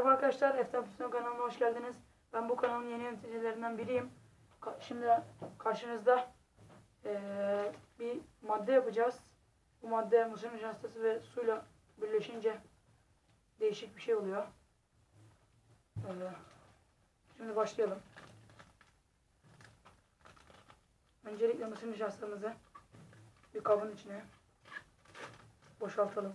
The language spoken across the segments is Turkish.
Merhaba arkadaşlar, Eftan Füsun kanalıma hoş geldiniz. Ben bu kanalın yeni yöneticilerinden biriyim. Ka- Şimdi karşınızda eee, bir madde yapacağız. Bu madde mısır nişastası ve suyla birleşince değişik bir şey oluyor. Eee, Şimdi başlayalım. Öncelikle mısır nişastamızı bir kabın içine boşaltalım.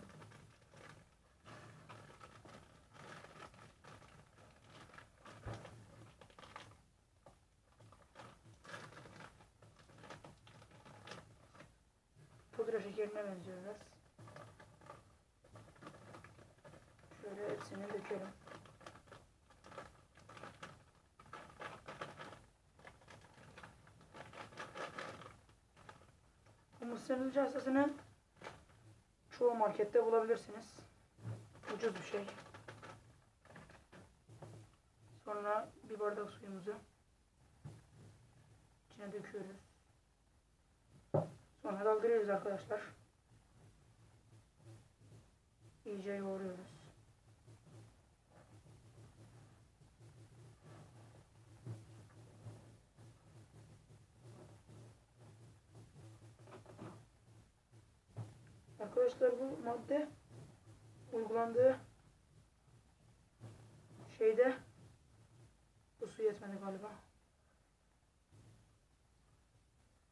Şekerine benziyor biraz. Şöyle hepsini dökelim. Bu mısır nişastasını çoğu markette bulabilirsiniz. Ucuz bir şey. Sonra bir bardak suyumuzu içine döküyoruz. Daldırıyoruz arkadaşlar. İyice yoğuruyoruz. Arkadaşlar bu madde uygulandığı şeyde bu su yetmedi galiba.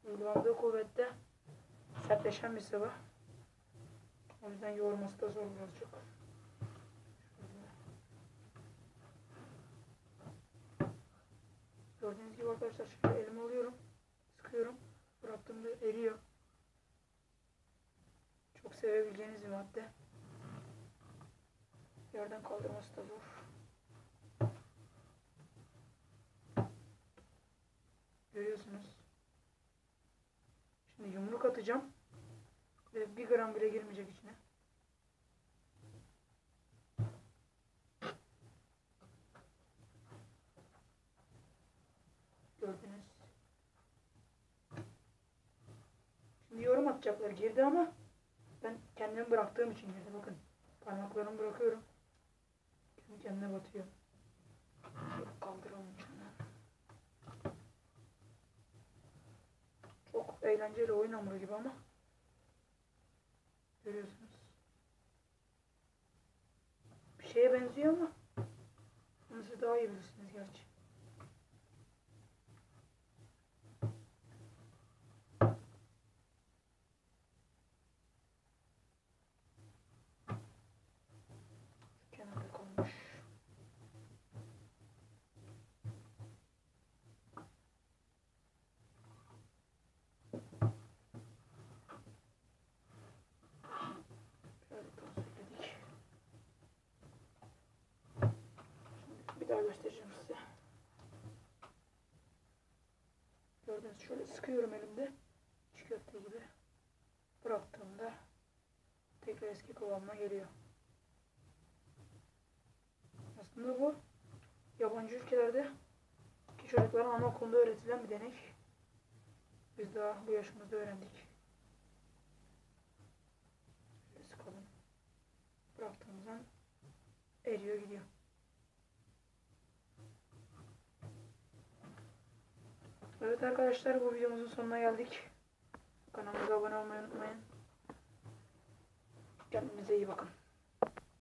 Uygulandığı kuvvette sertleşen bir sıvı. O yüzden yoğurması da zor birazcık. Gördüğünüz gibi arkadaşlar şöyle elime alıyorum. Sıkıyorum. Bıraktığımda eriyor. Çok sevebileceğiniz bir madde. Yerden kaldırması da zor. Görüyorsunuz. Şimdi yumruk atacağım. Ve bir gram bile girmeyecek içine. Gördünüz. Şimdi yorum atacaklar girdi ama ben kendimi bıraktığım için girdi. Bakın parmaklarımı bırakıyorum. Kendi kendine batıyor. Şöyle kaldıralım içine. Çok eğlenceli oyun hamuru gibi ama görüyorsunuz. Bir şeye benziyor ama bunu siz daha iyi bilirsiniz gerçi. Bir daha göstereceğim size. Gördüğünüz şöyle sıkıyorum elimde. Çiğ köfte gibi. Bıraktığımda tekrar eski kıvamına geliyor. Aslında bu yabancı ülkelerde ki çocukların anaokulunda öğretilen bir deney. Biz daha bu yaşımızda öğrendik. Sıkalım. Bıraktığımızdan eriyor gidiyor. Evet arkadaşlar bu videomuzun sonuna geldik. Kanalımıza abone olmayı unutmayın. Kendinize iyi bakın.